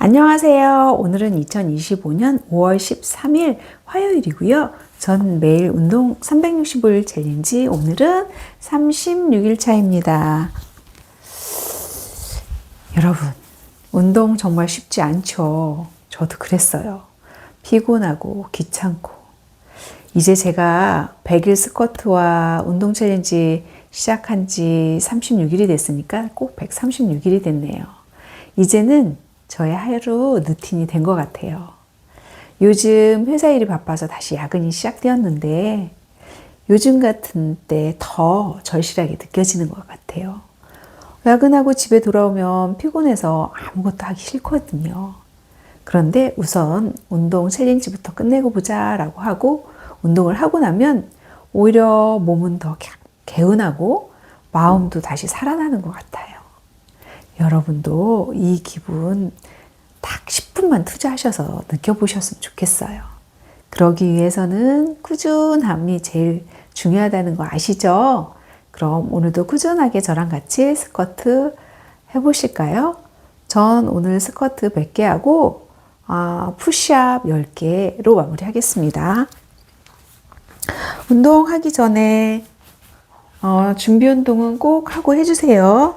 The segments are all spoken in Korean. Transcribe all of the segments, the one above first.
안녕하세요. 오늘은 2025년 5월 13일 화요일이고요. 전 매일 운동 365일 챌린지 오늘은 36일 차입니다. 여러분, 운동 정말 쉽지 않죠. 저도 그랬어요. 피곤하고 귀찮고. 이제 제가 100일 스쿼트와 운동 챌린지 시작한 지 36일이 됐으니까 꼭 136일이 됐네요. 이제는 저의 하루 루틴이 된 것 같아요. 요즘 회사 일이 바빠서 다시 야근이 시작되었는데 요즘 같은 때 더 절실하게 느껴지는 것 같아요. 야근하고 집에 돌아오면 피곤해서 아무것도 하기 싫거든요. 그런데 우선 운동 챌린지부터 끝내고 보자 라고 하고 운동을 하고 나면 오히려 몸은 더 개운하고 마음도 다시 살아나는 것 같아요. 여러분도 이 기분 딱 10분만 투자하셔서 느껴보셨으면 좋겠어요. 그러기 위해서는 꾸준함이 제일 중요하다는 거 아시죠? 그럼 오늘도 꾸준하게 저랑 같이 스쿼트 해보실까요? 전 오늘 스쿼트 100개 하고 아, 푸시업 10개로 마무리하겠습니다. 운동하기 전에 어, 준비 운동은 꼭 하고 해주세요.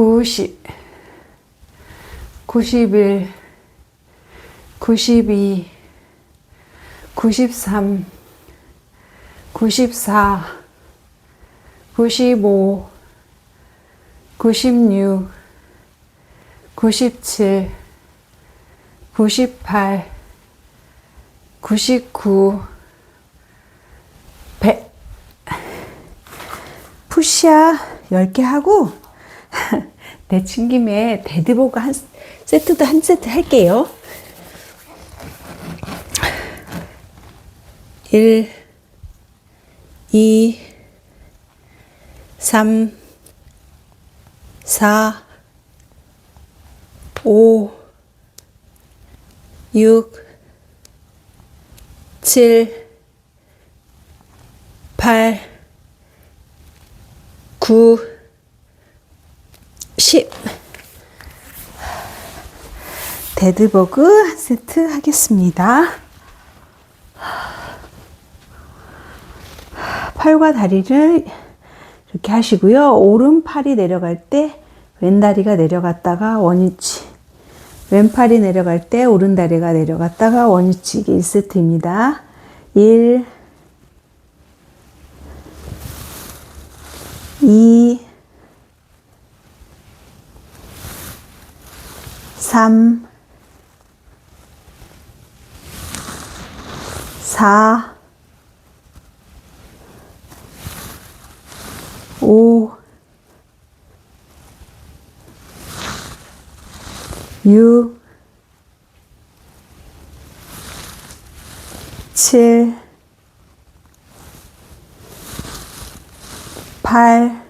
90, 91, 92, 93, 94, 95, 96, 97, 98, 99, 100. 푸시야 10개 하고, 내친 김에 데드보그 한 세트도 한 세트 할게요. 1, 2, 3, 4, 5, 6, 7, 8, 9, 10. 데드버그 한 세트 하겠습니다. 팔과 다리를 이렇게 하시고요. 오른팔이 내려갈 때 왼다리가 내려갔다가 원위치. 왼팔이 내려갈 때 오른다리가 내려갔다가 원위치. 이게 1세트입니다. 1, 2, 3, 4, 5, 6, 7, 8,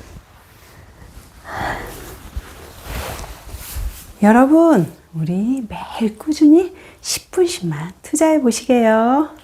여러분, 우리 매일 꾸준히 10분씩만 투자해 보시게요.